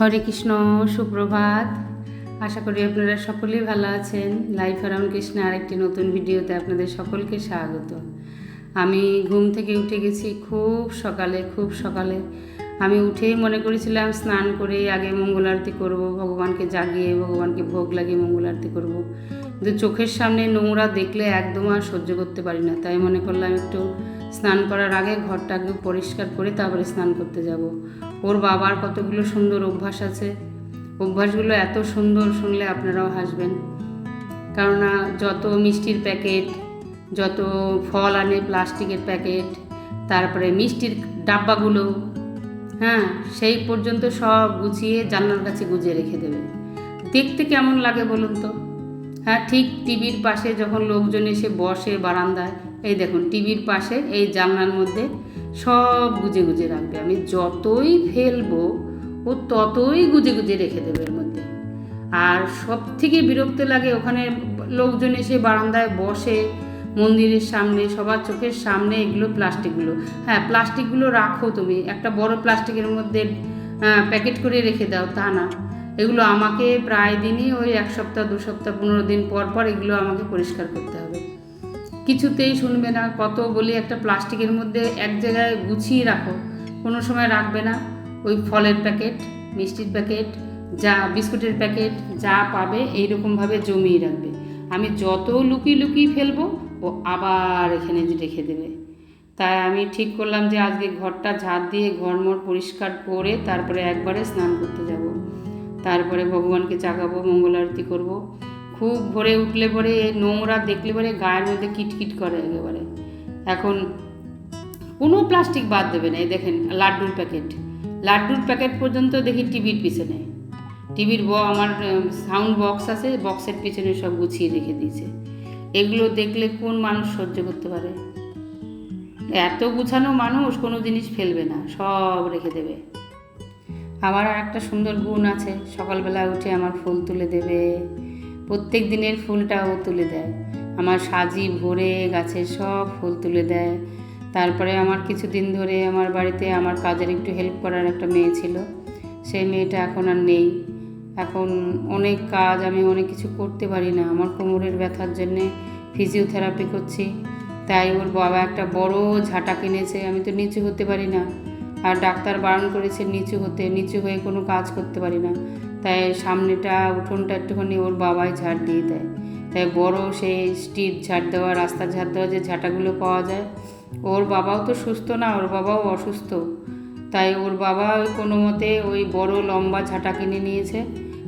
হরে কৃষ্ণ, সুপ্রভাত। আশা করি আপনারা সকলেই ভালো আছেন। লাইফ আরাম কৃষ্ণ আরেকটি নতুন ভিডিওতে আপনাদের সকলকে স্বাগত। আমি ঘুম থেকে উঠে গেছি খুব সকালে খুব সকালে। আমি উঠেই মনে করেছিলাম স্নান করে আগে মঙ্গল আরতি করব, ভগবানকে জাগিয়ে, ভগবানকে ভোগ লাগিয়ে মঙ্গল আরতি করব। কিন্তু চোখের সামনে নোংরা দেখলে একদম আর সহ্য করতে পারি না। তাই মনে করলাম একটু স্নান করার আগে ঘরটা একটু পরিষ্কার করে তারপরে স্নান করতে যাব। ওর বাবার কতগুলো সুন্দর অভ্যাস আছে। অভ্যাসগুলো এত সুন্দর শুনলে আপনারাও হাসবেন। কেননা যত মিষ্টির প্যাকেট, যত ফল আনে প্লাস্টিকের প্যাকেট, তারপরে মিষ্টির ডাব্বাগুলো হ্যাঁ সেই পর্যন্ত সব গুছিয়ে জানলার কাছে গুছিয়ে রেখে দেবে দেখতে কেমন লাগে বলুন তো? হ্যাঁ ঠিক টিভির পাশে যখন লোকজন এসে বসে বারান্দায় এই দেখুন, টিভির পাশে এই জানলার মধ্যে সব গুজে গুজে রাখবে। আমি যতই ফেলব, ও ততই গুজে গুজে রেখে দেবে এর মধ্যে। আর সব থেকে বিরক্ত লাগে ওখানে লোকজন এসে বারান্দায় বসে, মন্দিরের সামনে, সবার চোখের সামনে এগুলো প্লাস্টিকগুলো। হ্যাঁ প্লাস্টিকগুলো রাখো তুমি। একটা বড় প্লাস্টিকের মধ্যে প্যাকেট করে রেখে দাও, তা না। এগুলো আমাকে প্রায় দিনই, ওই এক সপ্তাহ, দু সপ্তাহ, পনেরো দিন পর পর এগুলো আমাকে পরিষ্কার করতে হবে। কিছুতেই শুনবে না, কত বলি একটা প্লাস্টিকের মধ্যে এক জায়গায় গুছিয়ে রাখো, কোনো সময় রাখবে না। ওই ফলের প্যাকেট, মিষ্টির প্যাকেট, যা বিস্কুটের প্যাকেট, যা পাবে, এইরকমভাবে জমিয়ে রাখবে। আমি যত লুকিয়ে লুকিয়ে ফেলব, ও আবার এখানে রেখে দেবে। তাই আমি ঠিক করলাম যে আজকে ঘরটা ঝাড় দিয়ে ঘরমর পরিষ্কার করে তারপরে একবারে স্নান করতে যাব। তারপরে ভগবানকে জাগাবো মঙ্গল আরতি করব। খুব ভোরে উঠলে পরে এই নোংরা, দেখলে পরে গায়ের মধ্যে কিটকিট করে একেবারে। এখন কোনো প্লাস্টিক বাদ দেবে না, এই দেখেন লাড্ডুর প্যাকেট। লাড্ডুর প্যাকেট পর্যন্ত দেখি টিভির পিছনে। টিভির ব, আমার সাউন্ড বক্স আছে, বক্সের পিছনে সব গুছিয়ে রেখে দিয়েছে। এগুলো দেখলে কোন মানুষ সহ্য করতে পারে? এত গুছানো মানুষ কোনো জিনিস ফেলবে না, সব রেখে দেবে। আমার আর একটা সুন্দর গুণ আছে সকালবেলা উঠে আমার ফুল তুলে দেবে। প্রত্যেক দিনের ফুলটা ও তুলে দেয়। আমার সাজি ভরে গাছের সব ফুল তুলে দেয়। তারপরে আমার কিছুদিন ধরে আমার বাড়িতে আমার কাজের একটু হেল্প করার একটা মেয়ে ছিল। সেই মেয়েটা এখন আর নেই। এখন অনেক কাজ আমি অনেক কিছু করতে পারি না। আমার কোমরের ব্যথার জন্যে ফিজিওথেরাপি করছি। তাই ওর বাবা একটা বড় ঝাঁটা কিনেছে। আমি তো নিচু হতে পারি না। আর ডাক্তার বারণ করেছে নিচু হতে। নিচু হয়ে কোনো কাজ করতে পারি না। তাই সামনেটা, উঠোনটা একটুখানি ওর বাবাই ঝাড় দিয়ে দেয়। তাই বড় সেই স্ট্রিট ঝাড় দেওয়া, রাস্তার ঝাড় দেওয়া যে ঝাঁটাগুলো পাওয়া যায়, ওর বাবাও তো সুস্থ না, ওর বাবাও অসুস্থ। তাই ওর বাবা কোনো মতে ওই বড় লম্বা ঝাঁটা কিনে নিয়েছে,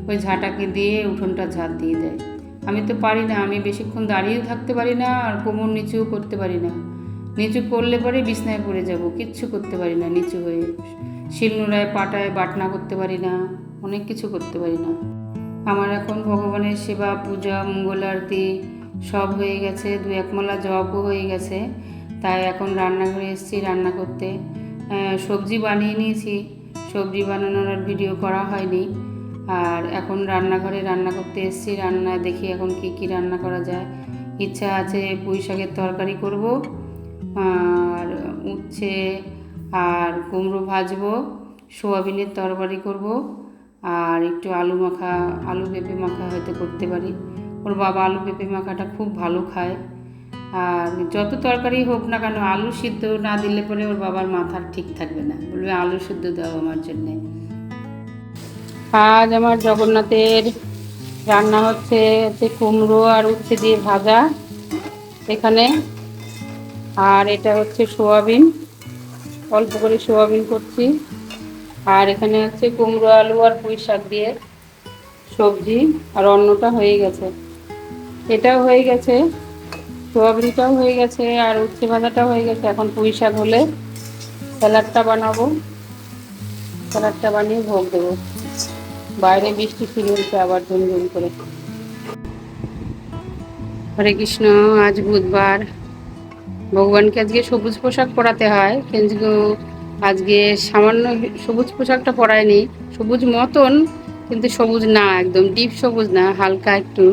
ওই ঝাঁটাকে দিয়ে উঠোনটা ঝাড় দিয়ে দেয়। আমি তো পারি না, আমি বেশিক্ষণ দাঁড়িয়েও থাকতে পারি না, আর কোমর নিচুও করতে পারি না। নিচু করলে পরে বিছনায় পড়ে যাব, কিচ্ছু করতে পারি না, নিচু হয়ে। শিলনোড়ায়, পাটায় বাটনা করতে পারি না। অনেক কিছু করতে পারি না। আমার এখন ভগবানের সেবা, পূজা, মঙ্গল আরতি সব হয়ে গেছে, দু একমালা জবও হয়ে গেছে। তাই এখন রান্নাঘরে এসেছি রান্না করতে। সবজি বানিয়ে নিয়েছি। সবজি বানানোর আর ভিডিও করা হয়নি। আর এখন রান্নাঘরে রান্না করতে এসেছি। রান্না দেখি এখন কি কি রান্না করা যায়। ইচ্ছা আছে পুঁই শাকের তরকারি করব। আর উচ্ছে আর কুমড়ো ভাজবো। সোয়াবিনের তরকারি করব। আর একটু আলু মাখা, আলু পেঁপে মাখা হয়তো করতে পারি। ওর বাবা আলু পেঁপে মাখাটা খুব ভালো খায়। আর যত তরকারি হোক না কেন, আলু সিদ্ধ না দিলে পরে ওর বাবার মাথার ঠিক থাকবে না। বলবে, আলু সিদ্ধ দাও আমার জন্যে। আজ আমার জগন্নাথের রান্না হচ্ছে হচ্ছে কুমড়ো আর উচ্ছে দিয়ে ভাজা এখানে। আর এটা হচ্ছে সোয়াবিন। অল্প করে সোয়াবিন করছি। আর এখানে হচ্ছে কুমড়ো, আলু আর পুঁই শাক দিয়ে সবজি, আর অন্যটা হয়ে গেছে। এটাও হয়ে গেছে, সোয়াবিনটাও হয়ে গেছে, আর উচ্ছে ভাজাটাও হয়ে গেছে। এখন পুঁই শাক হলে স্যালাডটা বানাবো। স্যালাডটা বানিয়ে ভোগ দেবো। বাইরে বৃষ্টি শুরু হয়েছে আবার ঝুমঝুম করে। হরে কৃষ্ণ, আজ বুধবার। ভগবানকে আজকে সবুজ পোশাক পরাতে হয়। কিন্তু আজকে সামান্য সবুজ পোশাকটা পরায়নি, সবুজ মতন, কিন্তু সবুজ না, একদম ডিপ সবুজ না, হালকা একটু।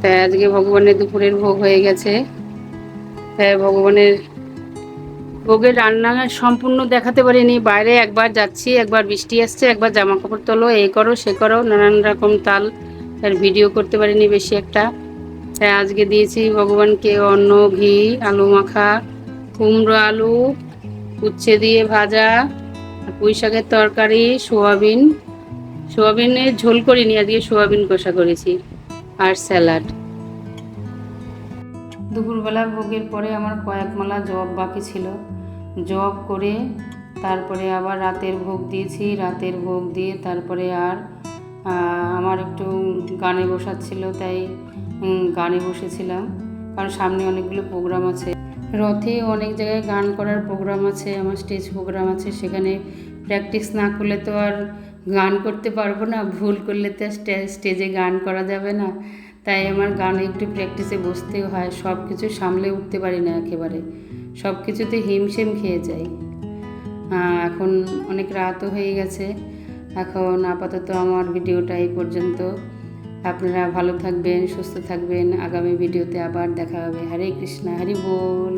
তাই আজকে ভগবানের দুপুরের ভোগ হয়ে গেছে। তাই ভগবানের ভোগের রান্না সম্পূর্ণ দেখাতে পারিনি, বাইরে একবার যাচ্ছি, একবার বৃষ্টি আসছে, একবার জামা কাপড় তোলো এই করো, সে করো, নানান রকম তাল তার ভিডিও করতে পারিনি বেশি একটা। তাই আজকে দিয়েছি ভগবানকে অন্ন, ঘি, আলু মাখা, কুমড়ো আলু উচ্ছে দিয়ে ভাজা পুঁই শাকের তরকারি, সোয়াবিন। সোয়াবিনের ঝোল করিনি, আজকে সোয়াবিন কষা করেছি, আর স্যালাড। দুপুরবেলা ভোগের পরে আমার কয়েক মালা জব বাকি ছিল। জব করে তারপরে আবার রাতের ভোগ দিয়েছি, রাতের ভোগ দিয়ে তারপরে আর আমার একটু গানে বসাচ্ছিল তাই গানে বসেছিলাম। কারণ সামনে অনেকগুলো প্রোগ্রাম আছে। রথে অনেক জায়গায় গান করার প্রোগ্রাম আছে, আমার স্টেজ প্রোগ্রাম আছে, সেখানে প্র্যাকটিস না করলে তো আর গান করতে পারব না, ভুল করলে তো স্টে- স্টেজে গান করা যাবে না। তাই আমার গান একটু প্র্যাকটিসে বসতেও হয় সব কিছু সামলে উঠতে পারি না একেবারে সব কিছুতে হিমশিম খেয়ে যাই। এখন অনেক রাতও হয়ে গেছে, এখন আপাতত আমার ভিডিওটা এই পর্যন্ত। আপনারা ভালো থাকবেন সুস্থ থাকবেন। আগামী ভিডিওতে আবার দেখা হবে। হরে কৃষ্ণা হরি বল।